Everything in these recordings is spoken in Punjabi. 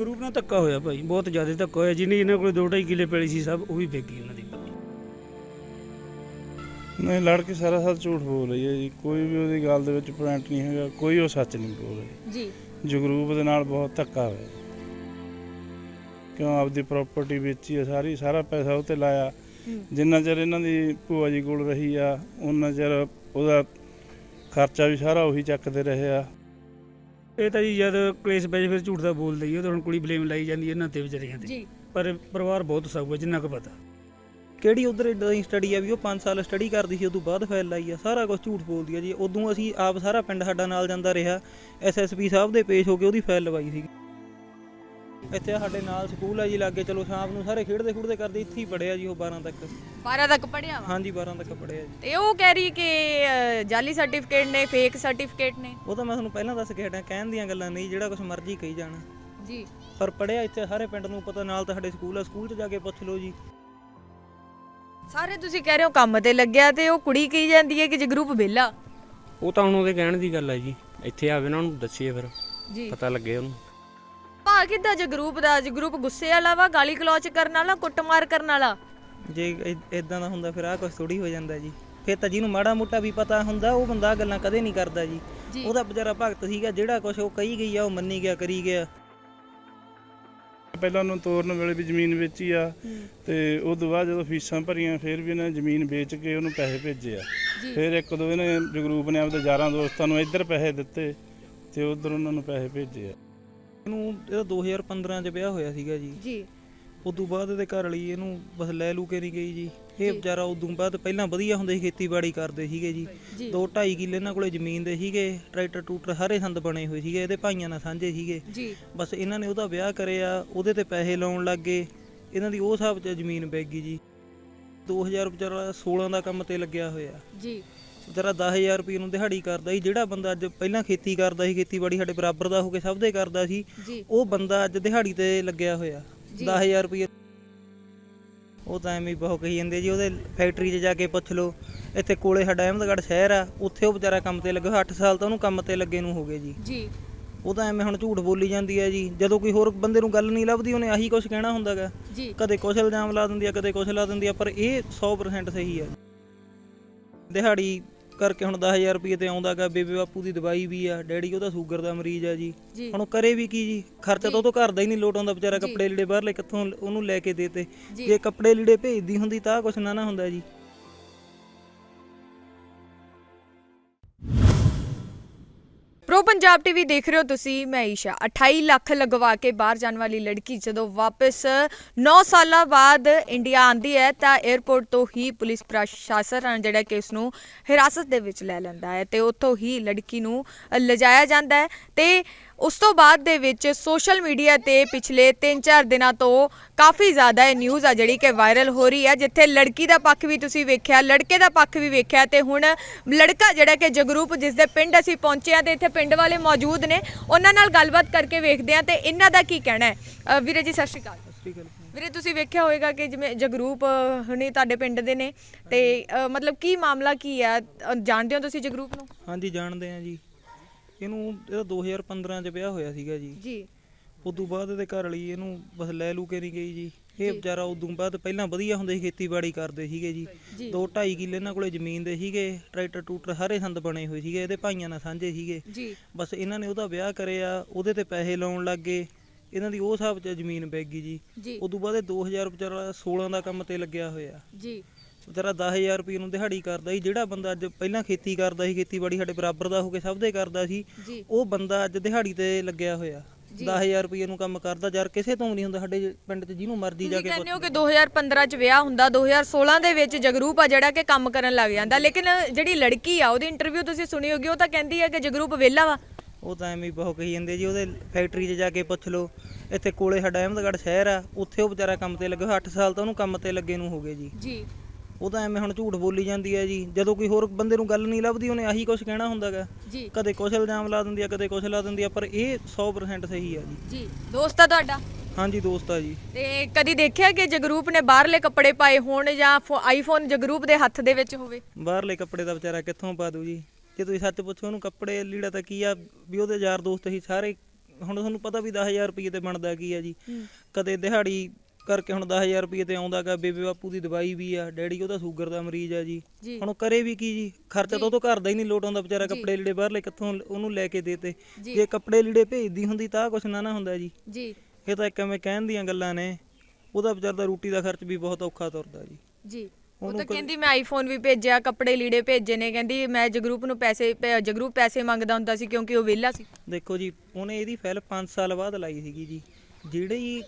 ਗਰੂਪ ਨਾਲ ਧੱਕਾ ਹੋਇਆ ਭਾਈ ਬਹੁਤ ਜ਼ਿਆਦਾ ਧੱਕਾ ਹੋਇਆ। ਜਿਹਨੇ ਇਹਨਾਂ ਕੋਲ 2.5 ਕਿੱਲੇ ਪੈਲੀ ਸੀ ਸਭ ਉਹ ਵੀ ਗਈ ਉਹਨਾਂ ਦੀ ਨਹੀਂ ਲੜਕੀ ਸਾਰਾ ਸਾਥ ਝੂਠ ਬੋਲ ਰਹੀ ਹੈ ਜੀ। ਕੋਈ ਵੀ ਉਹਦੀ ਗੱਲ ਦੇ ਵਿੱਚ ਪੁਆਇੰਟ ਨਹੀਂ ਹੈਗਾ ਕੋਈ ਉਹ ਸੱਚ ਨਹੀਂ ਬੋਲ ਰਹੀ। ਜੀ। ਜਗਰੂਪ ਦੇ ਨਾਲ ਬਹੁਤ ਧੱਕਾ ਹੋਇਆ। ਕਿਉਂ? ਆਪਦੀ ਪ੍ਰਾਪਰਟੀ ਵੇਚੀ ਹੈ ਸਾਰੀ ਸਾਰਾ ਪੈਸਾ ਉਹ ਤੇ ਲਾਇਆ ਜਿੰਨਾ ਚਿਰ ਇਹਨਾਂ ਦੀ ਭੂਆ ਜੀ ਕੋਲ ਰਹੀ ਆ ਉਹਨਾਂ ਚਿਰ ਉਹਦਾ ਖਰਚਾ ਵੀ ਸਾਰਾ ਉਹੀ ਚੱਕਦੇ ਰਹੇ ਆ। ਇਹ ਤਾਂ ਜੀ ਜਦ ਕਲੇਸ਼ ਪੈ ਫਿਰ ਝੂਠ ਦਾ ਬੋਲਦਾ ਹੀ ਉਹ ਤਾਂ ਹੁਣ ਕੁੜੀ ਬਲੇਮ ਲਾਈ ਜਾਂਦੀ ਹੈ ਇਹਨਾਂ ਤੇ ਵਿਚਾਰੀਆਂ ਤੇ। ਜੀ। ਪਰ ਪਰਿਵਾਰ ਬਹੁਤ ਹੈ ਜਿੰਨਾ ਕੁ ਪਤਾ। ਕਿਹੜੀ ਉਧਰ ਇਦਾਂ ਦੀ ਸਟੱਡੀ ਆ ਵੀ ਉਹ 5 ਸਾਲ ਸਟੱਡੀ ਕਰਦੀ ਸੀ ਉਦੋਂ ਬਾਅਦ ਫਾਈਲ ਲਾਈ ਆ ਸਾਰਾ ਕੁਝ ਝੂਠ ਬੋਲਦੀ ਆ ਜੀ। ਉਦੋਂ ਅਸੀਂ ਆਪ ਸਾਰਾ ਪਿੰਡ ਸਾਡਾ ਨਾਲ ਜਾਂਦਾ ਰਿਹਾ ਐਸਐਸਪੀ ਸਾਹਿਬ ਦੇ ਪੇਸ਼ ਹੋ ਕੇ ਉਹਦੀ ਫਾਈਲ ਲਵਾਈ ਸੀ ਇੱਥੇ ਸਾਡੇ ਨਾਲ ਸਕੂਲ ਆ ਜੀ ਲਾਗੇ ਚਲੋ ਸ਼ਾਮ ਨੂੰ ਸਾਰੇ ਖੇਡਦੇ ਖੁੱਡਦੇ ਕਰਦੇ ਇੱਥੇ ਹੀ ਪੜਿਆ ਜੀ ਉਹ 12 ਤੱਕ। 12 ਤੱਕ ਪੜਿਆ ਵਾ? ਹਾਂਜੀ 12 ਤੱਕ ਪੜਿਆ ਜੀ। ਤੇ ਉਹ ਕਹਿ ਰਹੀ ਕਿ ਜਾਲੀ ਸਰਟੀਫਿਕੇਟ ਨੇ ਫੇਕ ਸਰਟੀਫਿਕੇਟ ਨੇ? ਉਹ ਤਾਂ ਮੈਂ ਤੁਹਾਨੂੰ ਪਹਿਲਾਂ ਦੱਸ ਕੇ ਹਟਿਆ ਕਹਿਣ ਦੀਆਂ ਗੱਲਾਂ ਨਹੀਂ ਜਿਹੜਾ ਕੁਝ ਮਰਜ਼ੀ ਕਹੀ ਜਾਣਾ। ਜੀ। ਪਰ ਪੜਿਆ ਇੱਥੇ ਸਾਰੇ ਪਿੰਡ ਨੂੰ ਪਤਾ ਨਾਲ ਤਾਂ ਸਾਡੇ ਸਕੂਲ ਆ ਸਕੂਲ 'ਚ ਜਾ ਕੇ ਪੁੱਛ ਲਓ ਜੀ। ਸਾਰੇ ਤੁਸੀਂ ਕਹਿ ਰਹੇ ਹੋ ਕੰਮ ਤੇ ਲੱਗਿਆ ਤੇ ਉਹ ਕੁੜੀ ਕਹੀ ਜਾਂਦੀ ਹੈ ਕਿ ਜਗਰੂਪ ਵਿਹਲਾ। ਉਹ ਤਾਂ ਹੁਣ ਉਹਦੇ ਕਹਿਣ ਦੀ ਗੱਲ ਹੈ ਜੀ ਇੱਥੇ ਆਵੇ ਨਾ ਉਹਨੂੰ ਦੱਸੀਏ ਫਿਰ। ਜੀ। ਪਤਾ ਲੱਗੇ ਉਹਨੂੰ। ਭਾ ਕਿੱਦਾਂ ਜਗਰੂਪ ਦਾ ਜਗਰੂਪ ਗੁੱਸੇ ਵਾਲਾ ਵਾ ਗਾਲੀ ਗਲੋਚ ਕਰਨ ਵਾਲਾ ਕੁੱਟਮਾਰ ਕਰਨ ਵਾਲਾ? ਜੇ ਇਦਾਂ ਦਾ ਹੁੰਦਾ ਫਿਰ ਆਹ ਕੁਝ ਥੋੜੀ ਹੋ ਜਾਂਦਾ ਜੀ। ਫਿਰ ਤਾਂ ਜਿਹਨੂੰ ਮਾੜਾ ਮੋਟਾ ਵੀ ਪਤਾ ਹੁੰਦਾ ਉਹ ਬੰਦਾ ਆਹ ਗੱਲਾਂ ਕਦੇ ਨਹੀਂ ਕਰਦਾ ਜੀ। ਉਹਦਾ ਵਿਚਾਰਾ ਭਗਤ ਸੀਗਾ ਜਿਹੜਾ ਕੁਝ ਉਹ ਕਹੀ ਗਈ ਆ ਉਹ ਮੰਨੀ ਗਿਆ ਕਰੀ ਗਿਆ। ਪਹਿਲਾਂ ਉਹਨੂੰ ਤੋਰਨ ਵੇਲੇ ਵੀ ਜ਼ਮੀਨ ਵੇਚੀ ਆ ਤੇ ਉਸ ਤੋਂ ਬਾਅਦ ਜਦੋਂ ਫੀਸਾਂ ਭਰੀਆਂ ਫਿਰ ਵੀ ਇਹਨੇ ਜ਼ਮੀਨ ਵੇਚ ਕੇ ਉਹਨੂੰ ਪੈਸੇ ਭੇਜੇ ਆ। ਫਿਰ ਇੱਕ ਦੋ ਇਹਨੇ ਜਗਰੂਪ ਨੇ ਆਪਦੇ ਯਾਰਾਂ ਦੋਸਤਾਂ ਨੂੰ ਇੱਧਰ ਪੈਸੇ ਦਿੱਤੇ ਤੇ ਉਧਰ ਉਹਨਾਂ ਨੂੰ ਪੈਸੇ ਭੇਜੇ ਆ। ਇਹਨੂੰ ਇਹਦਾ 2015 ਚ ਵਿਆਹ ਹੋਇਆ ਸੀਗਾ ਜੀ। ਜੀ। ਉਦੋਂ ਬਾਅਦ ਇਹਦੇ ਘਰ ਵਾਲੀ ਇਹਨੂੰ ਬਸ ਲੈ ਲੂ ਕੇ ਨਹੀਂ ਗਈ ਜੀ। ਇਹ ਵਿਚਾਰਾ ਉਦੋਂ ਬਾਅਦ ਪਹਿਲਾਂ ਵਧੀਆ ਹੁੰਦੇ ਸੀ ਖੇਤੀਬਾੜੀ ਕਰਦੇ ਸੀਗੇ ਜੀ। ਜੀ। ਦੋ ਢਾਈ ਕਿੱਲੇ ਇਹਨਾਂ ਕੋਲੇ ਜ਼ਮੀਨ ਦੇ ਸੀਗੇ ਟਰੈਕਟਰ ਟੂਟਰ ਸਾਰੇ ਸੰਦ ਬਣੇ ਹੋਏ ਸੀਗੇ ਇਹਦੇ ਭਾਈਆਂ ਨਾਲ ਸਾਂਝੇ ਸੀਗੇ। ਜੀ। ਬਸ ਇਹਨਾਂ ਨੇ ਉਹਦਾ ਵਿਆਹ ਕਰਿਆ ਉਹਦੇ ਤੇ ਪੈਸੇ ਲਾਉਣ ਲੱਗ ਗਏ। ਇਹਨਾਂ ਦੀ ਉਹ ਹਿਸਾਬ 'ਚ ਜ਼ਮੀਨ ਵਿਕ ਗਈ ਜੀ। 2000 ਵਿਚਾਰਾ 16 ਦਾ ਕੰਮ ਤੇ ਲੱਗਿਆ ਹੋਇਆ। ਜੀ। ਵਿਚਾਰਾ 10000 ਰੁਪਏ ਨੂੰ ਦਿਹਾੜੀ ਕਰਦਾ ਸੀ ਜਿਹੜਾ ਬੰਦਾ ਅੱਜ ਪਹਿਲਾਂ ਖੇਤੀ ਕਰਦਾ ਸੀ ਖੇਤੀਬਾੜੀ ਸਾਡੇ ਬਰਾਬਰ ਦਾ ਹੋ ਕੇ ਸਭ ਦੇ ਕਰਦਾ ਸੀ ਜੀ। ਉਹ ਬੰਦਾ ਅੱਜ ਦਿਹਾੜੀ ਤੇ ਲੱਗਿਆ ਹੋਇਆ। 10000 ਰੁਪਏ। ਉਹ ਤਾਂ ਐਵੇਂ ਹੀ ਬਹੁਤ ਕਹੀ ਜਾਂਦੇ ਜੀ ਉਹਦੇ ਫੈਕਟਰੀ 'ਚ ਜਾ ਕੇ ਪੁੱਛ ਲਓ ਇੱਥੇ ਕੋਲੇ ਸਾਡਾ ਅਹਿਮਦਗੜ੍ਹ ਸ਼ਹਿਰ ਆ ਉੱਥੇ ਉਹ ਵਿਚਾਰਾ ਕੰਮ ਤੇ ਲੱਗਾ ਹੋਇਆ 8 ਸਾਲ ਤਾਂ ਉਹਨੂੰ ਕੰਮ ਤੇ ਲੱਗੇ ਨੂੰ ਹੋ ਗਏ ਜੀ। ਜੀ। ਉਹ ਤਾਂ ਐਵੇਂ ਹੁਣ ਝੂਠ ਬੋਲੀ ਜਾਂਦੀ ਹੈ ਜੀ ਜਦੋਂ ਕੋਈ ਹੋਰ ਬੰਦੇ ਨੂੰ ਗੱਲ ਨਹੀਂ ਲੱਭਦੀ ਉਹਨੇ ਆਹੀ ਕੁਝ ਕਹਿਣਾ ਹੁੰਦਾਗਾ। ਜੀ। ਕਦੇ ਕੁਛ ਇਲਜ਼ਾਮ ਲਾ ਦਿੰਦੀ ਆ ਕਦੇ ਕੁਛ ਲਾ ਦਿੰਦੀ ਆ ਪਰ ਇਹ 100% ਸਹੀ ਹੈ ਦਿਹਾੜੀ ਕਰਕੇ ਹੁਣ 10000 ਰੁਪਏ ਤੇ ਆਉਂਦਾਗਾ ਬੇਬੇ ਬਾਪੂ ਦੀ ਦਵਾਈ ਵੀ ਆ ਡੈਡੀ ਉਹਦਾ ਸ਼ੂਗਰ ਦਾ ਮਰੀਜ਼ ਆ ਜੀ। ਜੀ। ਹੁਣ ਉਹ ਕਰੇ ਵੀ ਕੀ ਜੀ? ਖਰਚਾ ਤਾਂ ਉਹ ਤੋਂ ਘਰ ਦਾ ਹੀ ਨਹੀਂ ਲੋਟ ਆਉਂਦਾ ਵਿਚਾਰਾ ਕੱਪੜੇ ਲੀੜੇ ਬਾਹਰਲੇ ਕਿੱਥੋਂ ਉਹਨੂੰ ਲੈ ਕੇ ਦੇਤੇ ਜੀ। ਜੇ ਕੱਪੜੇ ਲੀੜੇ ਭੇਜਦੀ ਹੁੰਦੀ ਤਾਂ ਕੁਛ ਨਾ ਨਾ ਹੁੰਦਾ ਜੀ। ਪੰਜਾਬ ਟੀਵੀ ਦੇਖ ਰਹੇ ਹੋ ਤੁਸੀਂ, ਮੈਂ ਈਸ਼ਾ। 28 ਲੱਖ ਲਗਵਾ ਕੇ ਬਾਹਰ ਜਾਣ ਵਾਲੀ ਲੜਕੀ ਜਦੋਂ ਵਾਪਸ 9 ਸਾਲਾਂ ਬਾਅਦ ਇੰਡੀਆ ਆਂਦੀ ਹੈ, ਤਾਂ 에ਅਰਪੋਰਟ ਤੋਂ ਹੀ ਪੁਲਿਸ ਪ੍ਰਸ਼ਾਸਨ ਜਿਹੜਾ ਕਿ ਉਸ ਨੂੰ ਹਿਰਾਸਤ ਦੇ ਵਿੱਚ ਲੈ ਲੈਂਦਾ ਹੈ ਤੇ ਉੱਥੋਂ ਹੀ ਲੜਕੀ ਨੂੰ ਲਿਜਾਇਆ ਜਾਂਦਾ ਹੈ ਤੇ ਉਸ ਤੋਂ ਬਾਅਦ ਦੇ ਵਿੱਚ ਸੋਸ਼ਲ ਮੀਡੀਆ ਤੇ ਪਿਛਲੇ 3-4 ਦਿਨਾਂ ਤੋਂ ਕਾਫੀ ਜ਼ਿਆਦਾ ਇਹ ਨਿਊਜ਼ ਆ ਜਿਹੜੀ ਕਿ ਵਾਇਰਲ ਹੋ ਰਹੀ ਹੈ, ਜਿੱਥੇ ਲੜਕੀ ਦਾ ਪੱਖ ਵੀ ਤੁਸੀਂ ਵੇਖਿਆ, ਲੜਕੇ ਦਾ ਪੱਖ ਵੀ ਵੇਖਿਆ ਤੇ ਹੁਣ ਲੜਕਾ ਜਿਹੜਾ ਕਿ ਜਗਰੂਪ ਜਿਸ ਦੇ ਪਿੰਡ ਅਸੀਂ ਪਹੁੰਚੇ ਆ ਤੇ ਇੱਥੇ ਪਿੰਡ ਵਾਲੇ ਮੌਜੂਦ ਨੇ, ਉਹਨਾਂ ਨਾਲ ਗੱਲਬਾਤ ਕਰਕੇ ਵੇਖਦੇ ਆ ਤੇ ਇਹਨਾਂ ਦਾ ਕੀ ਕਹਿਣਾ ਹੈ। ਵੀਰੇ ਜੀ, ਸਤਿ ਸ਼੍ਰੀ ਅਕਾਲ। ਸ੍ਰੀ ਅਕਾਲ ਵੀਰੇ, ਤੁਸੀਂ ਵੇਖਿਆ ਹੋਵੇਗਾ ਕਿ ਜਿਵੇਂ ਜਗਰੂਪ ਹੁਣੇ ਤੁਹਾਡੇ ਪਿੰਡ ਦੇ ਨੇ ਤੇ ਮਤਲਬ ਕੀ ਮਾਮਲਾ ਕੀ ਆ ਜਾਣਦੇ ਹੋ ਤੁਸੀਂ ਜਗਰੂਪ ਨੂੰ? ਹਾਂਜੀ, ਜਾਣਦੇ ਆ ਜੀ। ਇਹਨੂੰ ਇਹਦਾ 2015 ਚ ਵਿਆਹ ਹੋਇਆ ਸੀਗਾ ਜੀ। ਜੀ। ਉਦੋਂ ਬਾਅਦ ਇਹਦੇ ਘਰ ਵਾਲੀ ਇਹਨੂੰ ਬਸ ਲੈ ਲੂ ਕੇ ਨਹੀਂ ਗਈ ਜੀ। ਇਹ ਵਿਚਾਰਾ ਉਦੋਂ ਬਾਅਦ ਪਹਿਲਾਂ ਵਧੀਆ ਹੁੰਦੇ ਸੀ ਖੇਤੀਬਾੜੀ ਕਰਦੇ ਸੀਗੇ ਜੀ। ਦੋ ਢਾਈ ਕਿੱਲੇ ਇਹਨਾਂ ਕੋਲੇ ਜ਼ਮੀਨ ਦੇ ਸੀਗੇ ਟਰੈਕਟਰ ਟੂਟਰ ਸਾਰੇ ਸੰਦ ਬਣੇ ਹੋਏ ਸੀਗੇ ਇਹਦੇ ਭਾਈਆਂ ਨਾਲ ਸਾਂਝੇ ਸੀਗੇ। ਜੀ। ਬਸ ਇਹਨਾਂ ਨੇ ਉਹਦਾ ਵਿਆਹ ਕਰਿਆ ਉਹਦੇ ਤੇ ਪੈਸੇ ਲਾਉਣ ਲੱਗ ਗਏ। ਇਹਨਾਂ ਦੀ ਉਹ ਹਿਸਾਬ 'ਚ ਜ਼ਮੀਨ ਵਿਕ ਗਈ ਜੀ। ਜੀ। ਉਦੋਂ ਬਾਅਦ ਇਹ 2000 ਵਿਚਾਰਾ 16 ਦਾ ਕੰਮ ਤੇ ਲੱਗਿਆ ਹੋਇਆ। ਜੀ। ਵਿਚਾਰਾ 10000 ਰੁਪਏ ਨੂੰ ਦਿਹਾੜੀ ਕਰਦਾ ਸੀ ਜਿਹੜਾ ਬੰਦਾ ਅੱਜ ਪਹਿਲਾਂ ਖੇਤੀ ਕਰਦਾ ਸੀ ਖੇਤੀਬਾੜੀ ਸਾਡੇ ਬਰਾਬਰ ਦਾ ਹੋ ਕੇ ਸਭ ਦੇ ਕਰਦਾ ਸੀ ਜੀ। ਉਹ ਬੰਦਾ ਅੱਜ ਦਿਹਾੜੀ ਤੇ ਲੱਗਿਆ ਹੋਇਆ। 10000 ਰੁਪਏ ਨੂੰ ਕੰਮ ਕਰਦਾ ਯਾਰ ਕਿਸੇ ਤੋਂ ਵੀ ਨਹੀਂ ਹੁੰਦਾ ਸਾਡੇ ਪਿੰਡ 'ਚ ਜਿਹਨੂੰ ਮਰਜ਼ੀ ਜਾ ਤੁਸੀਂ ਕੇ ਕਹਿੰਦੇ ਹੋ ਕਿ 2015 ਚ ਵਿਆਹ ਹੁੰਦਾ 2016 ਦੇ ਵਿੱਚ ਜਗਰੂਪ ਆ ਜਿਹੜਾ ਕਿ ਕੰਮ ਕਰਨ ਲੱਗ ਜਾਂਦਾ ਲੇਕਿਨ ਜਿਹੜੀ ਲੜਕੀ ਆ ਉਹਦੀ ਇੰਟਰਵਿਊ ਤੁਸੀਂ ਸੁਣੀ ਹੋਗੀ ਉਹ ਤਾਂ ਕਹਿੰਦੀ ਹੈ ਕਿ ਜਗਰੂਪ ਵਿਹਲਾ ਵਾ। ਉਹ ਤਾਂ ਐਵੇਂ ਹੀ ਬਹੁਤ ਕਹੀ ਜਾਂਦੇ ਜੀ ਉਹਦੇ ਫੈਕਟਰੀ 'ਚ ਜਾ ਕੇ ਪੁੱਛ ਲਓ ਇੱਥੇ ਕੋਲੇ ਸਾਡਾ ਅਹਿਮਦਗੜ੍ਹ ਸ਼ਹਿਰ ਆ ਉੱਥੇ ਉਹ ਵਿਚਾਰਾ ਕੰਮ ਤੇ ਲੱਗਾ ਹੋਇਆ 8 ਸਾਲ ਤਾਂ ਉਹਨੂੰ ਕੰਮ ਤੇ ਲੱਗੇ ਨੂੰ ਹੋ ਗਏ ਜੀ। ਜੀ। ਉਹ ਤਾਂ ਐਵੇਂ ਹੁਣ ਝੂਠ ਬੋਲੀ ਜਾਂਦੀ ਹੈ ਜੀ। ਜਦੋਂ ਕੋਈ ਹੋਰ ਬੰਦੇ ਨੂੰ ਗੱਲ ਨਹੀਂ ਲੱਭਦੀ ਉਹਨੇ ਆਹੀ ਕੁਝ ਕਹਿਣਾ ਹੁੰਦਾਗਾ ਜੀ। ਕਦੇ ਕੁਛ ਇਲਜ਼ਾਮ ਲਾ ਦਿੰਦੀ ਆ ਕਦੇ ਕੁਛ ਲਾ ਦਿੰਦੀ ਆ ਪਰ ਇਹ 100% ਸਹੀ ਆ ਜੀ। ਜੀ। ਦੋਸਤ ਆ ਤੁਹਾਡਾ? ਹਾਂਜੀ ਦੋਸਤ ਆ ਜੀ। ਤੇ ਕਦੀ ਦੇਖਿਆ ਕਿ ਜਗਰੂਪ ਨੇ ਬਾਹਰਲੇ ਕੱਪੜੇ ਪਾਏ ਹੋਣ ਜਾਂ ਫੋ- ਆਈਫੋਨ ਜਗਰੂਪ ਦੇ ਹੱਥ ਦੇ ਵਿੱਚ ਹੋਵੇ? ਬਾਹਰਲੇ ਕੱਪੜੇ ਦਾ ਵਿਚਾਰਾ ਕਿੱਥੋਂ ਪਾ ਦੂ ਜੀ? ਜੇ ਤੁਸੀਂ ਸੱਚ ਪੁੱਛੋ ਉਹਨੂੰ ਕੱਪੜੇ ਲੀੜਾ ਤਾਂ ਕੀ ਆ ਵੀ ਉਹਦੇ ਯਾਰ ਦੋਸਤ ਹੀ ਸਾਰੇ ਹੁਣ ਤੁਹਾਨੂੰ ਪਤਾ ਵੀ 10000 ਰੁਪਏ ਤੇ ਬਣਦਾ ਕੀ ਆ ਜੀ। ਕਦੇ ਦਿਹਾੜੀ ਕਰਕੇ ਹੁਣ 10000 ਰੁਪਏ ਤੇ ਆਉਂਦਾਗਾ ਬੇਬੇ ਬਾਪੂ ਦੀ ਦਵਾਈ ਵੀ ਆ ਡੈਡੀ ਉਹਦਾ ਸ਼ੂਗਰ ਦਾ ਮਰੀਜ਼ ਆ ਜੀ। ਜੀ। ਹੁਣ ਉਹ ਕਰੇ ਵੀ ਕੀ ਜੀ? ਖਰਚਾ ਤਾਂ ਉਹ ਤੋਂ ਘਰ ਦਾ ਹੀ ਨਹੀਂ ਲੋਟ ਆਉਂਦਾ ਵਿਚਾਰਾ ਕੱਪੜੇ ਲੀੜੇ ਬਾਹਰਲੇ ਕਿੱਥੋਂ ਉਹਨੂੰ ਲੈ ਕੇ ਦੇਤੇ ਜੀ। ਜੇ ਕੱਪੜੇ ਲੀੜੇ ਭੇਜਦੀ ਹੁੰਦੀ ਤਾਂ ਆਹ ਕੁਛ ਨਾ ਨਾ ਹੁੰਦਾ ਜੀ। ਜੀ। ਇਹ ਤਾਂ ਇੱਕ ਐਵੇਂ ਕਹਿਣ ਦੀਆਂ ਗੱਲਾਂ ਨੇ। ਉਹਦਾ ਵਿਚਾਰ ਦਾ ਰੋਟੀ ਦਾ ਖਰਚ ਵੀ ਬਹੁਤ ਔਖਾ ਤੁਰਦਾ ਜੀ। ਜੀ। ਉਹ ਉਹਨੂੰ ਤਾਂ ਕਹਿੰਦੀ ਮੈਂ ਆਈਫੋਨ ਵੀ ਭੇਜਿਆ ਕੱਪੜੇ ਲੀੜੇ ਭੇਜੇ ਨੇ। ਕਹਿੰਦੀ ਮੈਂ ਜਗਰੂਪ ਨੂੰ ਪੈਸੇ ਭੇ- ਜਗਰੂਪ ਪੈਸੇ ਮੰਗਦਾ ਹੁੰਦਾ ਸੀ ਕਿਉਂਕਿ ਉਹ ਵਿਹਲਾ ਸੀ। ਦੇਖੋ ਜੀ ਉਹਨੇ ਇਹਦੀ ਫਾਈਲ 5 ਸਾਲ ਬਾਅਦ ਲਾਈ ਸੀਗੀ ਜੀ। ਜਿਹੜੀ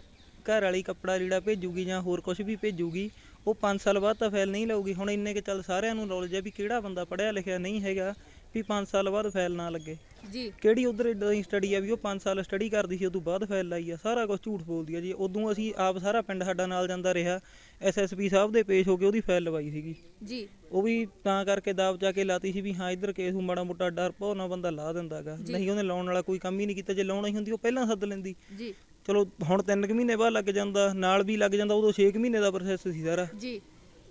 ਘਰ ਵਾਲੀ ਕੱਪੜਾ ਲੀੜਾ ਭੇਜੂਗੀ ਜਾਂ ਹੋਰ ਕੁਝ ਵੀ ਭੇਜੂਗੀ ਉਹ 5 ਸਾਲ ਬਾਅਦ ਤਾਂ ਫਾਈਲ ਨਹੀਂ ਲਾਊਗੀ। ਹੁਣ ਇੰਨੇ ਕਿ ਚੱਲ ਸਾਰਿਆਂ ਨੂੰ ਨੌਲੇਜ ਹੈ ਵੀ ਕਿਹੜਾ ਬੰਦਾ ਪੜਿਆ ਲਿਖਿਆ ਨਹੀਂ ਹੈਗਾ ਵੀ 5 ਸਾਲ ਬਾਅਦ ਫਾਈਲ ਨਾ ਲੱਗੇ। ਜੀ। ਕਿਹੜੀ ਉਧਰ ਇਦਾਂ ਦੀ ਸਟੱਡੀ ਆ ਵੀ ਉਹ 5 ਸਾਲ ਸਟੱਡੀ ਕਰਦੀ ਸੀ ਉਦੋਂ ਬਾਅਦ ਫਾਈਲ ਲਾਈ ਆ ਸਾਰਾ ਕੁਝ ਝੂਠ ਬੋਲਦੀ ਆ ਜੀ। ਉਦੋਂ ਅਸੀਂ ਆਪ ਸਾਰਾ ਪਿੰਡ ਸਾਡਾ ਨਾਲ ਜਾਂਦਾ ਰਿਹਾ ਐਸਐਸਪੀ ਸਾਹਿਬ ਦੇ ਪੇਸ਼ ਹੋ ਕੇ ਉਹਦੀ ਫਾਈਲ ਲਵਾਈ ਸੀਗੀ। ਜੀ। ਉਹ ਵੀ ਤਾਂ ਕਰਕੇ ਦਾਬ ਜਾ ਕੇ ਲਾਤੀ ਸੀ ਵੀ ਹਾਂ ਇੱਧਰ ਕੇਸ ਨੂੰ ਮਾੜਾ ਮੋਟਾ ਡਰ ਪਾਉ ਨਾ ਬੰਦਾ ਲਾ ਦਿੰਦਾਗਾ ਨਹੀਂ ਉਹਨੇ ਲਾਉਣ ਵਾਲਾ ਕੋਈ ਕੰਮ ਹੀ ਨਹੀਂ ਕੀਤਾ। ਜੇ ਲਾਉਣਾ ਹੀ ਹੁੰਦੀ ਉਹ ਪਹਿਲਾਂ ਸੱਦ ਲੈਂਦੀ। ਜੀ। ਚਲੋ ਹੁਣ 3 ਮਹੀਨੇ ਬਾਅਦ ਲੱਗ ਜਾਂਦਾ ਨਾਲ ਵੀ ਲੱਗ ਜਾਂਦਾ ਉਦੋਂ 6 ਮਹੀਨੇ ਦਾ ਪ੍ਰੋਸੈਸ ਸੀ ਸਾਰਾ। ਜੀ।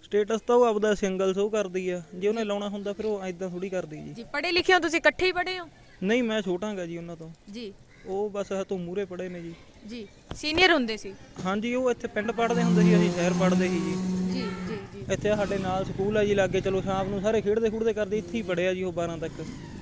ਸਟੇਟਸ ਤਾਂ ਉਹ ਆਪਦਾ ਸਿੰਗਲ ਸ਼ੋ ਕਰਦੀ ਆ ਜੇ ਉਹਨੇ ਲਾਉਣਾ ਹੁੰਦਾ ਫਿਰ ਉਹ ਐਦਾਂ ਥੋੜੀ ਕਰਦੀ ਜੀ। ਜੀ ਪੜ੍ਹੇ ਲਿਖੇ ਹੋ ਤੁਸੀਂ ਇਕੱਠੇ ਹੀ ਪੜ੍ਹੇ ਹੋ? ਨਹੀਂ ਮੈਂ ਛੋਟਾਂਗਾ ਜੀ ਉਹਨਾਂ ਤੋਂ। ਜੀ। ਉਹ ਬਸ ਹਤੋਂ ਮੂਰੇ ਪੜੇ ਨੇ ਜੀ। ਜੀ ਸੀਨੀਅਰ ਹੁੰਦੇ ਸੀ? ਹਾਂਜੀ ਉਹ ਇੱਥੇ ਪਿੰਡ ਪੜਦੇ ਹੁੰਦੇ ਸੀ ਅਸੀਂ ਸ਼ਹਿਰ ਪੜਦੇ ਸੀ ਜੀ। ਇੱਥੇ ਸਾਡੇ ਨਾਲ ਸਕੂਲ ਆ ਜੀ ਲਾਗੇ ਚਲੋ ਸ਼ਾਮ ਨੂੰ ਸਾਰੇ ਖੇਡਦੇ ਖੁੱਡਦੇ ਕਰਦੇ ਇੱਥੇ ਹੀ ਪੜਿਆ ਜੀ ਉਹ 12 ਤੱਕ।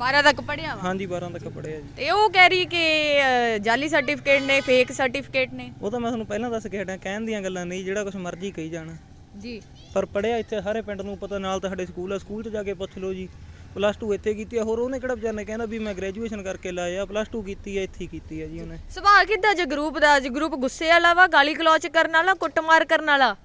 12 ਤੱਕ ਪੜ੍ਹਿਆ ਵਾ? ਹਾਂਜੀ 12 ਤੱਕ ਪੜਿਆ ਜੀ। ਤੇ ਉਹ ਕਹਿ ਰਹੀ ਕਿ ਅ, ਜਾਲੀ ਸਰਟੀਫਿਕੇਟ ਨੇ ਫੇਕ ਸਰਟੀਫਿਕੇਟ ਨੇ? ਉਹ ਤਾਂ ਮੈਂ ਤੁਹਾਨੂੰ ਪਹਿਲਾਂ ਦੱਸ ਕੇ ਹਟਿਆ ਕਹਿਣ ਦੀਆਂ ਗੱਲਾਂ ਨਹੀਂ ਜਿਹੜਾ ਕੁਝ ਮਰਜ਼ੀ ਕਹੀ ਜਾਣ। ਜੀ। ਪਰ ਪੜਿਆ ਇੱਥੇ ਸਾਰੇ ਪਿੰਡ ਨੂੰ ਪਤਾ ਨਾਲ ਤਾਂ ਸਾਡੇ ਸਕੂਲ ਆ ਸਕੂਲ 'ਚ ਜਾ ਕੇ ਪੁੱਛ ਲਓ ਜੀ। ਪਲੱਸ 2 ਇੱਥੇ ਕੀਤੀ ਆ ਹੋਰ ਉਹਨੇ ਕਿਹੜਾ ਵਿਚਾਰ ਨੇ ਕਹਿੰਦਾ ਵੀ ਮੈਂ ਗ੍ਰੈਜੂਏਸ਼ਨ ਕਰਕੇ ਲਾਇਆ ਪਲੱਸ 2 ਕੀਤੀ ਆ ਇੱਥੇ ਹੀ ਕੀਤੀ ਆ ਜੀ ਉਹਨੇ। ਸੁਭਾਅ ਕਿੱਦਾਂ ਜਗਰੂਪ ਦਾ ਜਗਰੂਪ ਗੁੱਸੇ ਵਾਲਾ ਵਾ ਗਾਲੀ ਗਲੋਚ ਕਰਨ ਵਾਲਾ ਕੁੱਟਮਾਰ ਕਰਨ ਵਾਲਾ?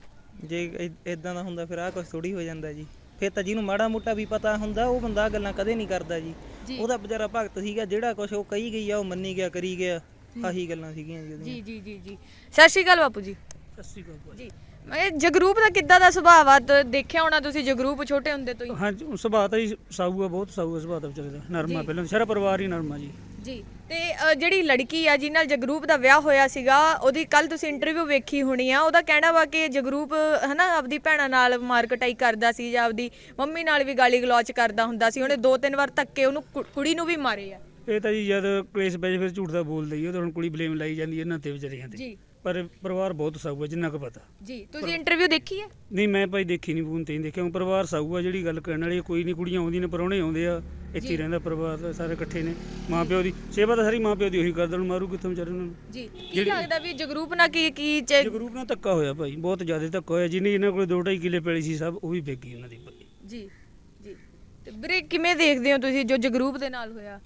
ਜੇ ਇਦਾਂ ਦਾ ਹੁੰਦਾ ਫਿਰ ਆਹ ਕੁਝ ਥੋੜੀ ਹੋ ਜਾਂਦਾ ਜੀ। ਫਿਰ ਤਾਂ ਜਿਹਨੂੰ ਮਾੜਾ ਮੋਟਾ ਵੀ ਪਤਾ ਹੁੰਦਾ ਉਹ ਬੰਦਾ ਆਹ ਗੱਲਾਂ ਕਦੇ ਨਹੀਂ ਕਰਦਾ ਜੀ। ਉਹਦਾ ਵਿਚਾਰਾ ਭਗਤ ਸੀਗਾ ਜਿਹੜਾ ਕੁਝ ਉਹ ਕਹੀ ਗਈ ਆ ਉਹ ਮੰਨੀ ਗਿਆ ਕਰੀ ਗਿਆ। ਆਹੀ ਗੱਲਾਂ ਸੀਗੀਆਂ ਜੀ ਉਹਦੀਆਂ। ਜੀ ਜੀ ਜੀ ਜੀ। ਸਤਿ ਸ਼੍ਰੀ ਅਕਾਲ ਬਾਪੂ ਜੀ। ਸੱਸੀ ਗੱਲ ਜੀ। ਮੈਂ ਕਿਹਾ ਜਗਰੂਪ ਦਾ ਕਿੱਦਾਂ ਦਾ ਸੁਭਾਅ ਆ ਤ- ਦੇਖਿਆ ਹੋਣਾ ਤੁਸੀਂ ਜਗਰੂਪ ਛੋਟੇ ਹੁੰਦੇ ਤੋਂ ਹੀ? ਹਾਂ ਜੀ, ਸੁਭਾਅ ਤਾਂ ਜੀ ਸਾਊ ਆ ਬਹੁਤ ਸਾਊ ਆ ਸੁਭਾਅ ਦਾ ਵਿਚਾਰੇ ਦਾ। ਨਰਮਾ ਪਹਿਲਾਂ ਸਾਰਾ ਪਰਿਵਾਰ ਹੀ ਨਰਮਾ ਜੀ। ਜੀ। ਤੇ ਜਿਹੜੀ ਲੜਕੀ ਆ ਜਿਹ ਨਾਲ ਜਗਰੂਪ ਦਾ ਵਿਆਹ ਹੋਇਆ ਸੀਗਾ ਉਹਦੀ ਕੱਲ ਤੁਸੀਂ ਇੰਟਰਵਿਊ ਵੇਖੀ ਹੋਣੀ ਆ ਉਹਦਾ ਕਹਿਣਾ ਵਾ ਕਿ ਜਗਰੂਪ ਹਨਾ ਆਪਦੀ ਭੈਣਾਂ ਨਾਲ ਮਾਰਕਟਾਈ ਕਰਦਾ ਸੀ ਜਾਂ ਆਪਦੀ ਮੰਮੀ ਨਾਲ ਵੀ ਗਾਲੀ ਗਲੋਚ ਕਰਦਾ ਹੁੰਦਾ ਸੀ ਉਹਨੇ ਦੋ ਤਿੰਨ ਵਾਰ ਧੱਕੇ ਉਹਨੂੰ ਕੁੜੀ ਨੂੰ ਵੀ ਮਾਰੇ ਆ। ਇਹ ਤਾਂ ਜੀ ਜਦ ਕਲੇਸ਼ ਪੈ ਫਿਰ ਝੂਠ ਦਾ ਬੋਲਦਾ ਹੀ ਉਹ ਤਾਂ ਹੁਣ ਕੁੜੀ ਬਲੇਮ ਲਾਈ ਜਾਂਦੀ ਇਹਨਾਂ ਤੇ ਵਿਚਾਰੀਆਂ ਤੇ। ਜੀ। ਪਰ ਪਰਿਵਾਰ ਬਹੁਤ ਸਾਊ ਆ ਜਿੰਨਾ ਕੁ ਪਤਾ। ਜੀ ਤੁਸੀਂ ਇੰਟਰਵਿਊ ਦੇਖੀ ਹੈ? ਨਹੀਂ ਮੈਂ ਭਾਈ ਦੇਖੀ ਨਹੀਂ ਫੋਨ ਤੇ ਨਹੀਂ ਦੇਖਿਆ। ਉਹ ਪਰਿਵਾਰ ਸਾਊ ਆ ਜਿਹੜੀ ਗੱਲ ਕਰਨ ਵਾਲੀ ਕੋਈ ਨਹੀਂ ਕੁੜੀਆਂ ਆਉਂਦੀਆਂ ਨੇ ਪਰੌਣੇ ਆਉਂਦੇ ਆ ਇੱਥੇ ਹੀ ਰਹਿੰਦਾ ਪਰਿਵਾਰ ਸਾਰੇ ਇਕੱਠੇ ਨੇ। ਮਾਂ ਪਿਓ ਦੀ ਸੇਵਾ ਤਾਂ ਸਾਰੀ ਮਾਂ ਪਿਓ ਦੀ ਉਹੀ ਕਰਦਾ ਨੂੰ ਮਾਰੂ ਕਿੱਥੋਂ ਵਿਚਾਰੇ ਉਹਨਾਂ ਨੂੰ? ਜੀ ਕੀ ਲੱਗਦਾ ਵੀ ਜਗਰੂਪ ਨਾਲ ਕੀ ਕੀ ਚ- ਜਗਰੂਪ ਨਾਲ ਧੱਕਾ ਹੋਇਆ ਭਾਈ ਬਹੁਤ ਜ਼ਿਆਦਾ ਧੱਕਾ ਹੋਇਆ। ਜਿੰਨੀ ਇਹਨਾਂ ਕੋਲ 2.5 ਕਿੱਲੇ ਪੈਲੀ ਸੀ ਸਭ ਉਹ ਵੀ ਵਿਕ ਗਈ ਉਹਨਾਂ ਦੀ ਭਾਈ। ਜੀ ਜੀ। ਤੇ ਵੀਰੇ ਕਿਵੇਂ ਦੇਖਦੇ ਹੋ ਤੁਸੀਂ ਜੋ ਜਗਰੂਪ ਦੇ ਨਾਲ ਹੋਇਆ?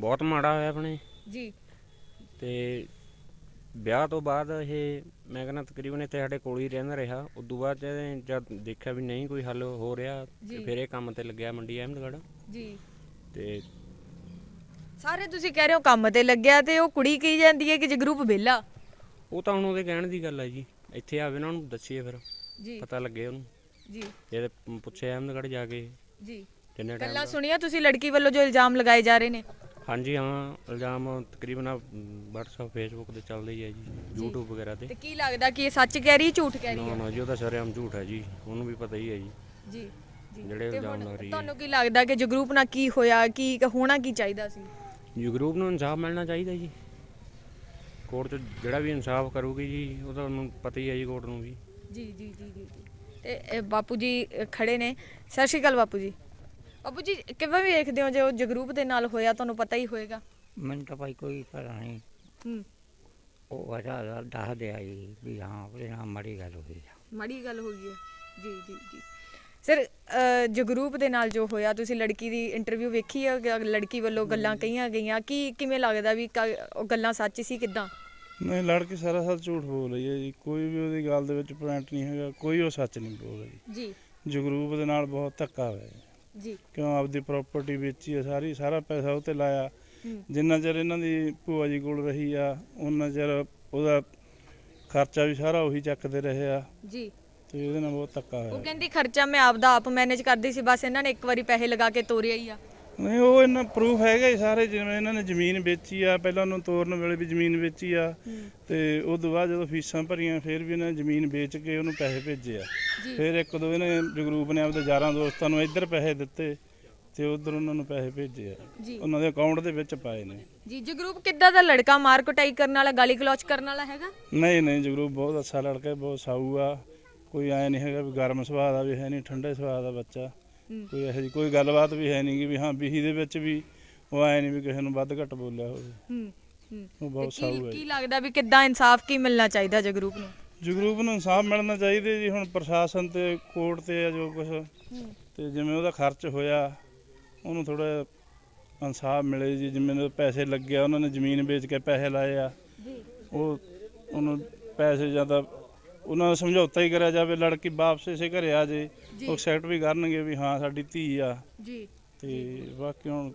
ਬਹੁਤ ਮਾੜਾ ਹੋਇਆ ਆਪਣੇ। ਜੀ। ਤੇ ਵਿਆਹ ਤੋਂ ਬਾਅਦ ਇਹ ਮੈਂ ਕਹਿੰਦਾ ਤਕਰੀਬਨ ਇੱਥੇ ਸਾਡੇ ਕੋਲ ਹੀ ਰਹਿੰਦਾ ਰਿਹਾ। ਉਦੋਂ ਬਾਅਦ ਚ ਇਹਨੇ ਜਦ ਦੇਖਿਆ ਵੀ ਨਹੀਂ ਕੋਈ ਹੱਲ ਹੋ ਰਿਹਾ ਤੇ ਜੀ। ਫਿਰ ਇਹ ਕੰਮ ਤੇ ਲੱਗਿਆ ਮੰਡੀ ਅਹਿਮਦਗੜ੍ਹ। ਜੀ। ਤੇ ਸਾਰੇ ਤੁਸੀਂ ਕਹਿ ਰਹੇ ਹੋ ਕੰਮ ਤੇ ਲੱਗਿਆ ਤੇ ਉਹ ਕੁੜੀ ਕਹੀ ਜਾਂਦੀ ਹੈ ਕਿ ਜਗਰੂਪ ਵਿਹਲਾ। ਉਹ ਤਾਂ ਹੁਣ ਉਹਦੇ ਕਹਿਣ ਦੀ ਗੱਲ ਹੈ ਜੀ। ਇੱਥੇ ਆਵੇ ਨਾ ਉਹਨੂੰ ਦੱਸੀਏ ਫਿਰ। ਜੀ। ਪਤਾ ਲੱਗੇ ਉਹਨੂੰ। ਜੀ। ਇਹ ਤੇ ਪੁੱਛੇ ਅਹਿਮਦਗੜ੍ਹ ਜਾ ਕੇ। ਜੀ। ਜਿੰਨੇ ਟਾਈਮ ਗੱਲਾਂ ਸੁਣੀਆਂ ਤੁਸੀਂ ਲੜਕੀ ਵੱਲੋਂ ਜੋ ਇਲਜ਼ਾਮ ਲਗਾਏ ਜਾ ਰਹੇ ਨੇ? ਹਾਂਜੀ ਹਾਂ ਇਲਜ਼ਾਮ ਤਕਰੀਬਨ ਆਹ WhatsApp Facebook ਤੇ ਚੱਲਦੇ ਹੀ ਹੈ ਜੀ YouTube ਵਗੈਰਾ ਤੇ। ਤੇ ਕੀ ਲੱਗਦਾ ਕਿ ਇਹ ਸੱਚ ਕਹਿ ਰਹੀ ਹੈ ਝੂਠ ਕਹਿ ਰਹੀ ਨਾ ਹੈ? ਨਾ ਜੀ ਉਹਦਾ ਸ਼ਰੇਆਮ ਝੂਠ ਹੈ ਜੀ ਉਹਨੂੰ ਵੀ ਪਤਾ ਹੀ ਹੈ ਜੀ। ਜੀ ਜੀ। ਜਿਹੜੇ ਤੇ ਇਲਜ਼ਾਮ ਹੁਣ ਲਾ ਰਹੀ ਹੈ। ਤੁਹਾਨੂੰ ਕੀ ਲੱਗਦਾ ਕਿ ਜਗਰੂਪ ਨਾਲ ਕੀ ਹੋਇਆ ਕੀ ਹੋਣਾ ਕੀ ਚਾਹੀਦਾ ਸੀ? ਜੀ ਗਰੂਪ ਨੂੰ ਇਨਸਾਫ ਮਿਲਣਾ ਚਾਹੀਦਾ ਜੀ। ਕੋਰਟ 'ਚ ਜਿਹੜਾ ਵੀ ਇਨਸਾਫ ਕਰੂਗੀ ਜੀ ਉਹਦਾ ਉਹਨੂੰ ਪਤਾ ਹੀ ਹੈ ਜੀ ਕੋਰਟ ਨੂੰ ਵੀ। ਜੀ ਜੀ ਜੀ ਜੀ ਜੀ। ਤੇ ਇਹ ਬਾਪੂ ਜੀ ਅ, ਖੜੇ ਨੇ। ਸਤਿ ਸ਼੍ਰੀ ਅਕਾਲ ਬਾਪੂ ਜੀ। ਬਾਪੂ ਜੀ ਕਿਵੇਂ ਵੀ ਦੇਖਦੇ ਹੋ ਜੇ ਉਹ ਜਗਰੂਪ ਦੇ ਨਾਲ ਹੋਇਆ ਤੁਹਾਨੂੰ ਪਤਾ ਹੀ ਹੋਏਗਾ। ਮੈਨੂੰ ਤਾਂ ਭਾਈ ਕੋਈ ਪਤਾ ਨਹੀਂ। ਹੂੰ। ਉਹ ਵਜ੍ਹਾ ਦੱਸ ਦਿਆ ਜੀ ਵੀ ਹਾਂ ਉਹਦੇ ਨਾਲ ਮਾੜੀ ਗੱਲ ਹੋਈ ਆ। ਮਾੜੀ ਗੱਲ ਹੋ ਗਈ ਹੈ। ਜੀ ਜੀ ਜੀ। ਸਰ ਜਗਰੂਪ ਦੇ ਨਾਲ ਜੋ ਹੋਇਆ ਤੁਸੀਂ ਲੜਕੀ ਦੀ ਇੰਟਰਵਿਊ ਵੇਖੀ ਹੈ ਕਿ ਲੜਕੀ ਵੱਲੋਂ ਗੱਲਾਂ ਕਹੀਆਂ ਗਈਆਂ ਕੀ ਕਿਵੇਂ ਲੱਗਦਾ ਵੀ ਉਹ ਗੱਲਾਂ ਸੱਚ ਸੀ ਕਿਦਾਂ? ਨਹੀਂ ਲੜਕੀ ਸਾਰਾ ਸਾਲ ਝੂਠ ਬੋਲ ਰਹੀ ਹੈ ਜੀ। ਕੋਈ ਵੀ ਉਹਦੀ ਗੱਲ ਦੇ ਵਿੱਚ ਪੁਆਇੰਟ ਨਹੀਂ ਹੈਗਾ ਕੋਈ ਉਹ ਸੱਚ ਨਹੀਂ ਬੋਲ ਰਹੀ। ਜੀ। ਜਗਰੂਪ ਦੇ ਨਾਲ ਬਹੁਤ ਧੱਕਾ ਹੋਇਆ ਹੈ। ਜੀ। ਕਿਉਂ ਆਪਦੀ ਪ੍ਰਾਪਰਟੀ ਵੇਚੀ ਹੈ ਸਾਰੀ ਸਾਰਾ ਪੈਸਾ ਉਹ ਤੇ ਲਾਇਆ। ਜਿੰਨਾ ਚਿਰ ਇਹਨਾਂ ਦੀ ਭੂਆ ਜੀ ਕੋਲ ਰਹੀ ਆ ਉਹਨਾਂ ਚਿਰ ਉਹਦਾ ਖਰਚਾ ਵੀ ਸਾਰਾ ਉਹੀ ਚੱਕਦੇ ਰਹੇ ਆ। ਜੀ। ਤੇ ਉਹਦੇ ਨਾਲ ਬਹੁਤ ਧੱਕਾ ਉਹ ਹੋਇਆ ਕਹਿੰਦੀ ਖਰਚਾ ਮੈਂ ਆਪਦਾ ਆਪ ਮੈਨੇਜ ਕਰਦੀ ਸੀ ਬਸ ਇਹਨਾਂ ਨੇ ਇੱਕ ਵਾਰੀ ਪੈਸੇ ਲਗਾ ਕੇ ਤੋਰਿਆ ਹੀ ਆ। ਨਹੀਂ ਉਹ ਇਹਨਾਂ ਪ੍ਰੂਫ ਹੈਗਾ ਹੀ ਸਾਰੇ ਜਿਵੇਂ ਇਹਨਾਂ ਨੇ ਜ਼ਮੀਨ ਵੇਚੀ ਆ ਪਹਿਲਾਂ ਉਹਨੂੰ ਤੋਰਨ ਵੇਲੇ ਵੀ ਜ਼ਮੀਨ ਵੇਚੀ ਆ। ਤੇ ਉਸ ਤੋਂ ਬਾਅਦ ਜਦੋਂ ਫੀਸਾਂ ਭਰੀਆਂ ਫਿਰ ਵੀ ਇਹਨਾਂ ਨੇ ਜ਼ਮੀਨ ਵੇਚ ਕੇ ਉਹਨੂੰ ਪੈਸੇ ਭੇਜੇ ਆ। ਫਿਰ ਇੱਕ ਦੋ ਇਹਨੇ ਜਗਰੂਪ ਨੇ ਆਪਦੇ ਯਾਰਾਂ ਦੋਸਤਾਂ ਨੂੰ ਇੱਧਰ ਪੈਸੇ ਦਿੱਤੇ ਤੇ ਉਧਰ ਉਹਨਾਂ ਨੂੰ ਪੈਸੇ ਭੇਜੇ ਆ। ਉਹਨਾਂ ਦੇ ਅਕਾਊਂਟ ਦੇ ਵਿੱਚ ਪਾਏ ਨੇ। ਜੀ ਜਗਰੂਪ ਕਿੱਦਾਂ ਦਾ ਲੜਕਾ ਮਾਰ ਕੁਟਾਈ ਕਰਨ ਵਾਲਾ ਗਾਲੀ ਗਲੋਚ ਕਰਨ ਵਾਲਾ ਹੈਗਾ? ਨਹੀਂ ਨਹੀਂ ਜਗਰੂਪ ਬਹੁਤ ਅੱਛਾ ਲੜਕਾ ਹੈ, ਬਹੁਤ ਸਾਊ ਆ। ਕੋਈ ਐ ਨਹੀਂ ਹੈਗਾ ਵੀ ਗਰਮ ਸੁਭਾਅ ਦਾ ਵੀ ਹੈ ਨਹੀਂ ਠੰਡੇ ਸੁਭਾਅ ਦਾ ਬੱਚਾ। ਕੋਈ ਇਹੋ ਜਿਹੀ ਕੋਈ ਗੱਲਬਾਤ ਵੀ ਹੈ ਨਹੀਂ ਕਿ ਵੀ ਹਾਂ ਬਿਹੀ ਦੇ ਵਿੱਚ ਵੀ ਉਹ ਐ ਨਹੀਂ ਵੀ ਕਿਸੇ ਨੂੰ ਵੱਧ ਘੱਟ ਬੋਲਿਆ ਹੋਵੇ। ਹੂੰ ਹੂੰ। ਉਹ ਬਹੁਤ ਤੇ ਸਾਊ ਕੀ ਹੈ। ਕੀ ਲੱਗਦਾ ਵੀ ਕਿੱਦਾਂ ਇਨਸਾਫ ਕੀ ਮਿਲਣਾ ਚਾਹੀਦਾ ਜਗਰੂਪ ਨੂੰ? ਜਗਰੂਪ ਨੂੰ ਇਨਸਾਫ ਮਿਲਣਾ ਚਾਹੀਦਾ ਜੀ ਹੁਣ ਪ੍ਰਸ਼ਾਸਨ ਤੇ ਕੋਰਟ ਤੇ ਆ ਜੋ ਕੁਝ ਤੇ ਜਿਵੇਂ ਉਹਦਾ ਖਰਚ ਹੋਇਆ ਉਹਨੂੰ ਥੋੜਾ ਇਨਸਾਫ ਮਿਲੇ ਜੀ ਜਿਵੇਂ ਉਹਦੇ ਪੈਸੇ ਲੱਗਿਆ ਉਹਨਾਂ ਨੇ ਜ਼ਮੀਨ ਵੇਚ ਕੇ ਪੈਸੇ ਲਾਏ ਆ। ਜੀ। ਉਹ ਉਹਨੂੰ ਪੈਸੇ ਜ਼ਿਆਦਾ ਉਹਨਾਂ ਦਾ ਸਮਝੌਤਾ ਹੀ ਕਰਿਆ ਜਾਵੇ ਲੜਕੀ ਵਾਪਸ ਇਸੇ ਘਰੇ ਆ ਜੇ ਜੀ। ਉਹ ਐਕਸੈਪਟ ਵੀ ਕਰਨਗੇ ਵੀ ਹਾਂ ਸਾਡੀ ਧੀ ਆ। ਜੀ। ਤੇ ਬਾਕੀ ਹੁਣ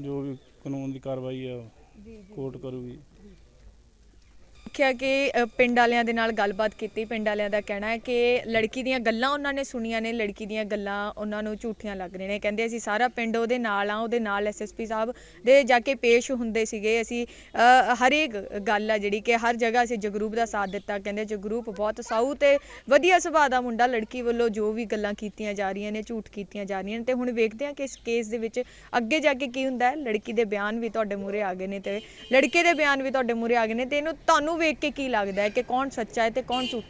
ਜੋ ਵੀ ਕਾਨੂੰਨ ਦੀ ਕਾਰਵਾਈ ਆ ਕੋਰਟ ਕਰੂਗੀ। ਦੇਖਿਆ ਕਿ ਪਿੰਡ ਵਾਲਿਆਂ ਦੇ ਨਾਲ ਗੱਲਬਾਤ ਕੀਤੀ, ਪਿੰਡ ਵਾਲਿਆਂ ਦਾ ਕਹਿਣਾ ਹੈ ਕਿ ਲੜਕੀ ਦੀਆਂ ਗੱਲਾਂ ਉਹਨਾਂ ਨੇ ਸੁਣੀਆਂ ਨੇ, ਲੜਕੀ ਦੀਆਂ ਗੱਲਾਂ ਉਹਨਾਂ ਨੂੰ ਝੂਠੀਆਂ ਲੱਗ ਰਹੀਆਂ ਨੇ। ਕਹਿੰਦੇ ਅਸੀਂ ਸਾਰਾ ਪਿੰਡ ਉਹਦੇ ਨਾਲ ਆ, ਉਹਦੇ ਨਾਲ ਐਸਐਸਪੀ ਸਾਹਿਬ ਦੇ ਜਾ ਕੇ ਪੇਸ਼ ਹੁੰਦੇ ਸੀਗੇ। ਅਸੀਂ ਹਰੇਕ ਗੱਲ ਆ ਜਿਹੜੀ ਕਿ ਹਰ ਜਗ੍ਹਾ ਅਸੀਂ ਜਗਰੂਪ ਦਾ ਸਾਥ ਦਿੱਤਾ। ਕਹਿੰਦੇ ਜਗਰੂਪ ਬਹੁਤ ਸਾਊ ਤੇ ਵਧੀਆ ਸੁਭਾਅ ਦਾ ਮੁੰਡਾ ਲੜਕੀ ਵੱਲੋਂ ਜੋ ਵੀ ਗੱਲਾਂ ਕੀਤੀਆਂ ਜਾ ਰਹੀਆਂ ਨੇ, ਝੂਠ ਕੀਤੀਆਂ ਜਾ ਰਹੀਆਂ ਨੇ। ਤੇ ਹੁਣ ਵੇਖਦੇ ਹਾਂ ਕਿ ਇਸ ਕੇਸ ਦੇ ਵਿੱਚ ਅੱਗੇ ਜਾ ਕੇ ਕੀ ਹੁੰਦਾ ਹੈ। ਲੜਕੀ ਦੇ ਬਿਆਨ ਵੀ ਤੁਹਾਡੇ ਮੂਹਰੇ ਆ ਗਏ ਨੇ ਤੇ ਲੜਕੇ ਦੇ ਬਿਆਨ ਵੀ ਤੁਹਾਡੇ ਮੂਹਰੇ ਆ ਗਏ ਨੇ ਤੇ ਇਹਨੂੰ ਤੁਹਾਨੂੰ ਵੇਖ ਕੇ ਕੀ ਲੱਗਦਾ ਹੈ ਕਿ ਕੌਣ ਸੱਚਾ ਹੈ ਤੇ ਕੌਣ ਝੂਠਾ